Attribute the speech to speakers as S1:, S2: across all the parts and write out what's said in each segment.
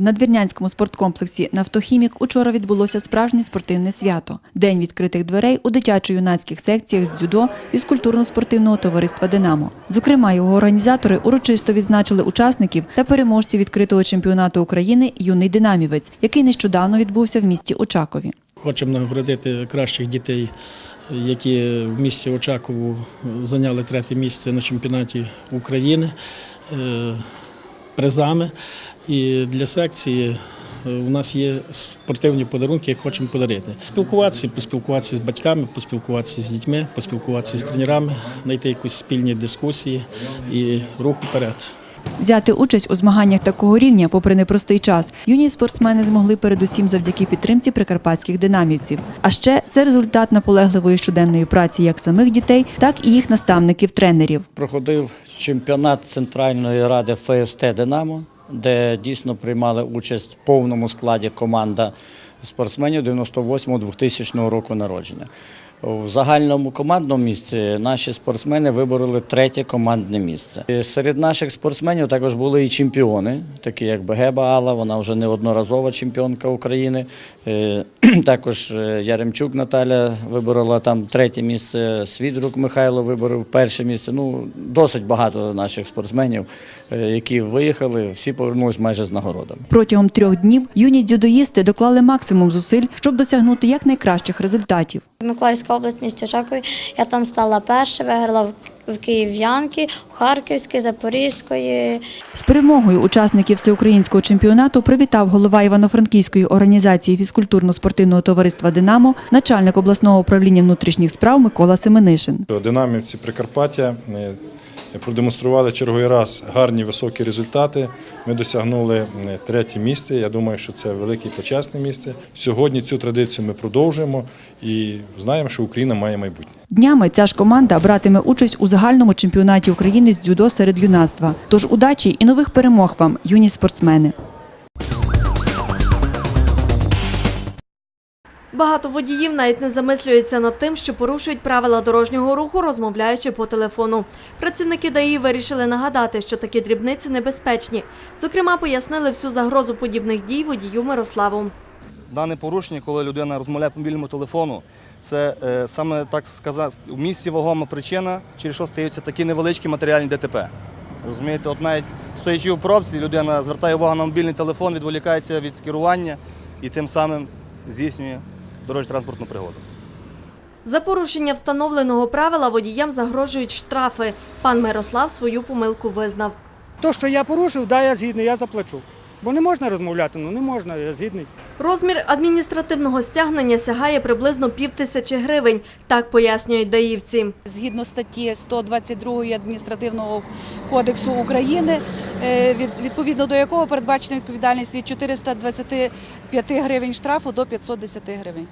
S1: В надвірнянському спорткомплексі Нафтохімік учора відбулося справжнє спортивне свято день відкритих дверей у дитячо-юнацьких секціях з дзюдо фізкультурно-спортивного товариства Динамо. Зокрема, його організатори урочисто відзначили учасників та переможців відкритого чемпіонату України Юний динамівець, який нещодавно відбувся в місті Очакові.
S2: Хочемо нагородити кращих дітей, які в місті Очакову зайняли третє місце на чемпіонаті України е, призами. І для секції е, у нас є спортивні подарунки, які хочемо подарити. Спілкуватися, поспілкуватися з батьками, поспілкуватися з дітьми, поспілкуватися з тренерами, знайти якісь спільні дискусії і рух вперед.
S1: Взяти участь у змаганнях такого рівня, попри непростий час, юні спортсмени змогли передусім завдяки підтримці прикарпатських динамівців. А ще це результат наполегливої щоденної праці як самих дітей, так і їх наставників-тренерів.
S3: проходив чемпіонат Центральної ради ФСТ Динамо, де дійсно приймали участь в повному складі команда спортсменів 98-2000 року народження. В загальному командному місці наші спортсмени вибороли третє командне місце. І Серед наших спортсменів також були і чемпіони, такі як Бегеба Алла, вона вже неодноразова чемпіонка України. Е, Також е, Яремчук Наталя виборола там третє місце, Свідрук Михайло виборов перше місце. Ну, досить багато наших спортсменів, які виїхали, всі повернулись майже з нагородами.
S1: Протягом трьох днів юні дзюдоїсти доклали максимум зусиль, щоб досягнути якнайкращих результатів.
S4: Миколаївська область, місті Очакові. Я там стала перша, виграла в- в Київ'янки, в Харківській, Запорізької.
S1: З перемогою учасників всеукраїнського чемпіонату привітав голова Івано-Франківської організації фізкультурно-спортивного товариства Динамо, начальник обласного управління внутрішніх справ Микола Семенишин.
S5: Динамівці Прикарпаття е, продемонстрували черговий раз гарні високі результати. Ми досягнули е, третє місце. Я думаю, що це велике почесне місце. Сьогодні цю традицію ми продовжуємо і знаємо, що Україна має майбутнє.
S1: Днями ця ж команда братиме участь у загальному чемпіонаті України з дзюдо серед юнацтва. Тож удачі і нових перемог вам, юні спортсмени.
S6: Багато водіїв навіть не замислюються над тим, що порушують правила дорожнього руху, розмовляючи по телефону. Працівники ДАІ вирішили нагадати, що такі дрібниці небезпечні. Зокрема, пояснили всю загрозу подібних дій водію Мирославу.
S7: Дане порушення, коли людина розмовляє по мобільному телефону, це е, саме так сказати, в місці вагома причина, через що стаються такі невеличкі матеріальні ДТП. Розумієте, от навіть стоячи в пробці, людина звертає увагу на мобільний телефон, відволікається від керування і тим самим здійснює дорожньо-транспортну пригоду.
S6: За порушення встановленого правила водіям загрожують штрафи. Пан Мирослав свою помилку визнав.
S8: То, що я порушив, да, я згідний, я заплачу. Бо не можна розмовляти, ну не можна, я згідний.
S6: Розмір адміністративного стягнення сягає приблизно півтисячі гривень, так пояснюють даївці.
S9: Згідно статті 122 адміністративного кодексу України, е, від- відповідно до якого передбачена відповідальність від 425 гривень штрафу до 510 гривень.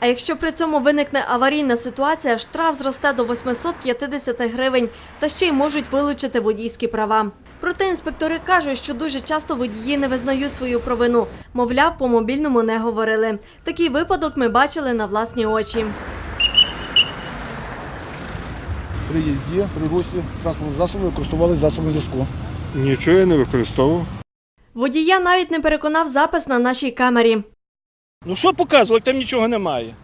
S6: А якщо при цьому виникне аварійна ситуація, штраф зросте до 850 гривень та ще й можуть вилучити водійські права. Проте інспектори кажуть, що дуже часто водії не визнають свою провину. Мовляв, по мобільному не говорили. Такий випадок ми бачили на власні очі.
S10: при їзді, при русі транспортного засобу використовували засоби зв'язку.
S11: Нічого я не використовував.
S6: Водія навіть не переконав запис на нашій камері.
S2: Ну що показував, як там нічого немає?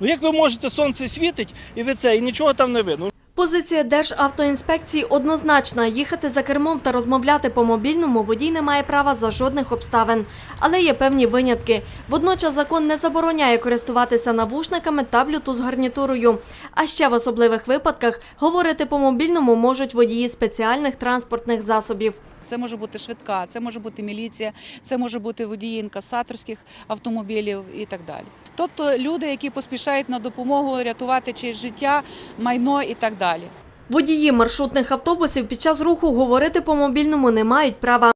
S2: Ну як ви можете, сонце світить і ви це, і нічого там не видно.
S6: Позиція Державтоінспекції однозначна. Їхати за кермом та розмовляти по мобільному водій не має права за жодних обставин. Але є певні винятки. Водночас закон не забороняє користуватися навушниками та блютуз-гарнітурою. А ще в особливих випадках говорити по мобільному можуть водії спеціальних транспортних засобів.
S9: Це може бути швидка, це може бути міліція, це може бути водії інкасаторських автомобілів і так далі. Тобто люди, які поспішають на допомогу рятувати чиєсь життя, майно і так далі.
S6: Водії маршрутних автобусів під час руху говорити по мобільному не мають права.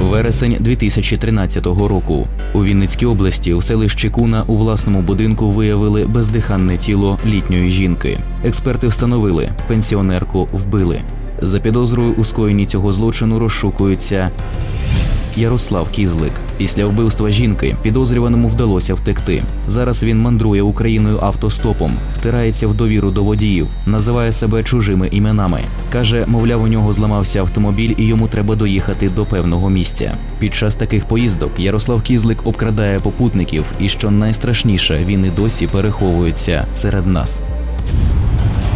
S12: Вересень 2013 року у Вінницькій області у селищі Куна у власному будинку виявили бездиханне тіло літньої жінки. Експерти встановили, пенсіонерку вбили. За підозрою у скоєнні цього злочину розшукуються
S1: Ярослав Кізлик. Після вбивства жінки підозрюваному вдалося втекти. Зараз він мандрує Україною автостопом, втирається в довіру до водіїв, називає себе чужими іменами. каже, мовляв, у нього зламався автомобіль і йому треба доїхати до певного місця. Під час таких поїздок Ярослав Кізлик обкрадає попутників, і що найстрашніше, він і досі переховується серед нас.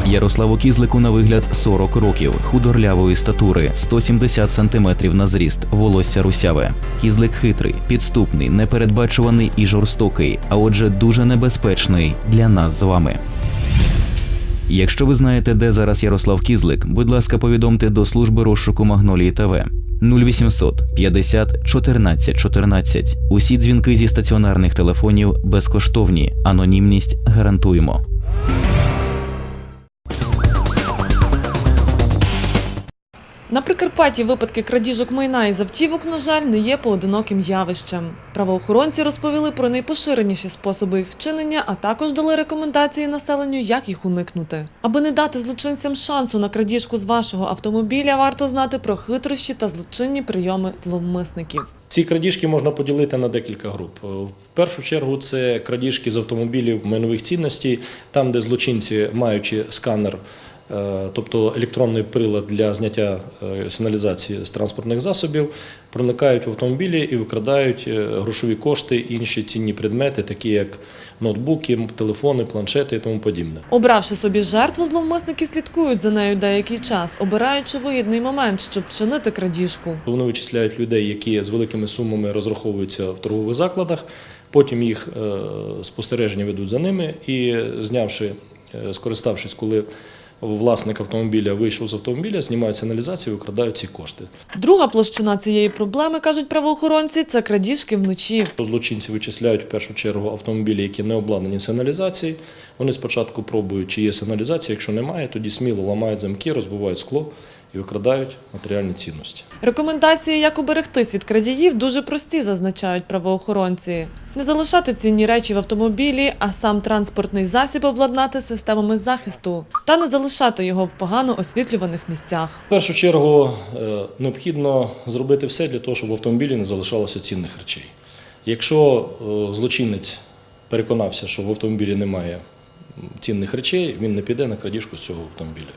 S1: Ярославу Кізлику на вигляд 40 років, худорлявої статури, 170 сантиметрів на зріст, волосся русяве. Кізлик хитрий, підступний, непередбачуваний і жорстокий, а отже, дуже небезпечний для нас з вами. Якщо ви знаєте, де зараз Ярослав Кізлик, будь ласка, повідомте до служби розшуку Магнолії ТВ 0800 50 14 14. Усі дзвінки зі стаціонарних телефонів безкоштовні. Анонімність гарантуємо.
S13: На Прикарпатті випадки крадіжок майна із автівок, на жаль, не є поодиноким явищем. Правоохоронці розповіли про найпоширеніші способи їх вчинення, а також дали рекомендації населенню, як їх уникнути. Аби не дати злочинцям шансу на крадіжку з вашого автомобіля, варто знати про хитрощі та злочинні прийоми зловмисників.
S14: Ці крадіжки можна поділити на декілька груп. Е, В першу чергу це крадіжки з автомобілів майнових цінностей, там, де злочинці, маючи сканер, тобто електронний прилад для зняття е, сигналізації з транспортних засобів, проникають в автомобілі і викрадають е, грошові кошти, інші цінні предмети, такі як ноутбуки, телефони, планшети і тому подібне.
S13: Обравши собі жертву, зловмисники слідкують за нею деякий час, обираючи вигідний момент, щоб вчинити крадіжку.
S14: Вони вичисляють людей, які з великими сумами розраховуються в торгових закладах. Потім їх е, спостереження ведуть за ними і, знявши, е, скориставшись, коли власник автомобіля вийшов з автомобіля, знімають сигналізацію, викрадають ці кошти.
S13: Друга площина цієї проблеми, кажуть правоохоронці, це крадіжки вночі.
S14: Злочинці вичисляють в першу чергу автомобілі, які не обладнані сигналізацією. Вони спочатку пробують, чи є сигналізація. Якщо немає, тоді сміло ламають замки, розбивають скло і викрадають матеріальні цінності.
S13: Рекомендації, як уберегтись від крадіїв, дуже прості, зазначають правоохоронці. Не залишати цінні речі в автомобілі, а сам транспортний засіб обладнати системами захисту та не залишати його в погано освітлюваних місцях.
S14: В першу чергу е, необхідно зробити все для того, щоб в автомобілі не залишалося цінних речей. Якщо е, злочинець переконався, що в автомобілі немає цінних речей, він не піде на крадіжку з цього автомобіля.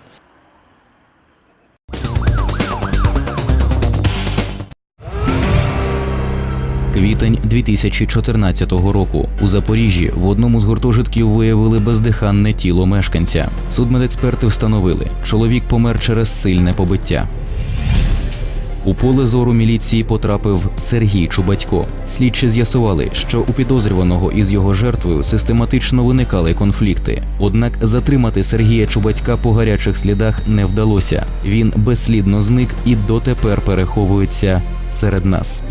S1: Квітень 2014 року у Запоріжжі в одному з гуртожитків виявили бездиханне тіло мешканця. Судмедексперти встановили, чоловік помер через сильне побиття. У поле зору міліції потрапив Сергій Чубатько. Слідчі з'ясували, що у підозрюваного із його жертвою систематично виникали конфлікти. Однак затримати Сергія Чубатька по гарячих слідах не вдалося. Він безслідно зник і дотепер переховується серед нас.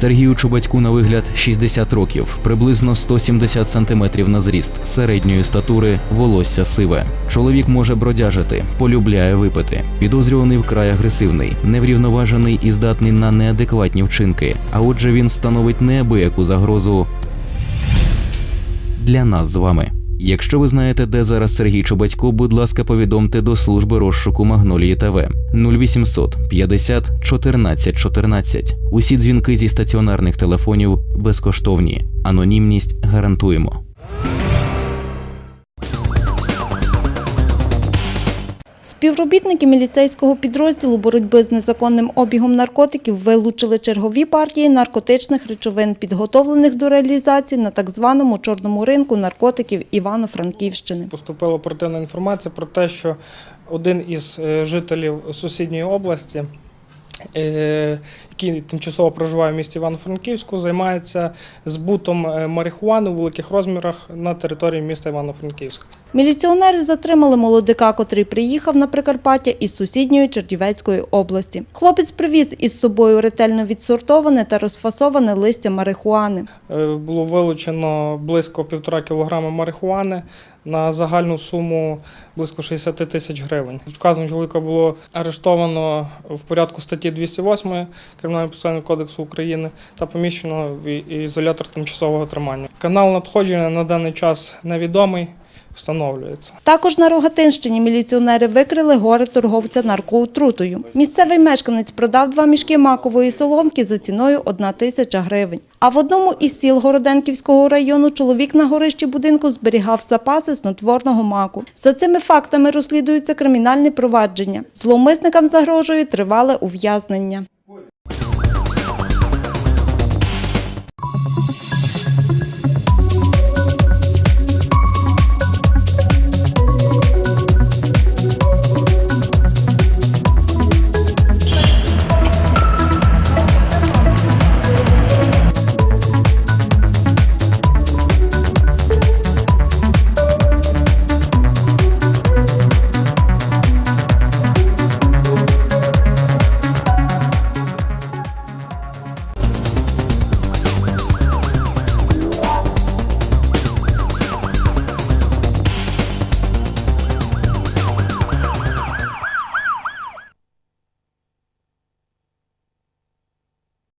S1: Сергію Чубатьку на вигляд 60 років, приблизно 170 сантиметрів на зріст, середньої статури, волосся сиве. Чоловік може бродяжити, полюбляє випити. Підозрюваний вкрай агресивний, неврівноважений і здатний на неадекватні вчинки. А отже, він становить неабияку загрозу для нас з вами. Якщо ви знаєте, де зараз Сергій Чубатько, будь ласка, повідомте до служби розшуку Магнолії ТВ 0800 50 14 14. Усі дзвінки зі стаціонарних телефонів безкоштовні. Анонімність гарантуємо.
S15: Співробітники міліцейського підрозділу боротьби з незаконним обігом наркотиків вилучили чергові партії наркотичних речовин, підготовлених до реалізації на так званому чорному ринку наркотиків Івано-Франківщини.
S16: Поступила оперативна інформація про те, що один із е, жителів сусідньої області, е, який тимчасово проживає в місті Івано-Франківську, займається збутом е, марихуани у великих розмірах на території міста Івано-Франківська.
S15: Міліціонери затримали молодика, котрий приїхав на Прикарпаття із сусідньої Чернівецької області. Хлопець привіз із собою ретельно відсортоване та розфасоване листя марихуани.
S16: Е, Було вилучено близько півтора кілограма марихуани на загальну суму близько 60 тисяч гривень. Вказаного чоловіка було арештовано в порядку статті 208 Кримінального процесуального кодексу України та поміщено в ізолятор тимчасового тримання. Канал надходження на даний час невідомий. Встановлюється.
S15: Також на Рогатинщині міліціонери викрили горе торговця наркоотрутою. Місцевий мешканець продав два мішки макової соломки за ціною 1 тисяча гривень. А в одному із сіл Городенківського району чоловік на горищі будинку зберігав запаси снотворного маку. За цими фактами розслідуються кримінальні провадження. Зловмисникам загрожує тривале ув'язнення.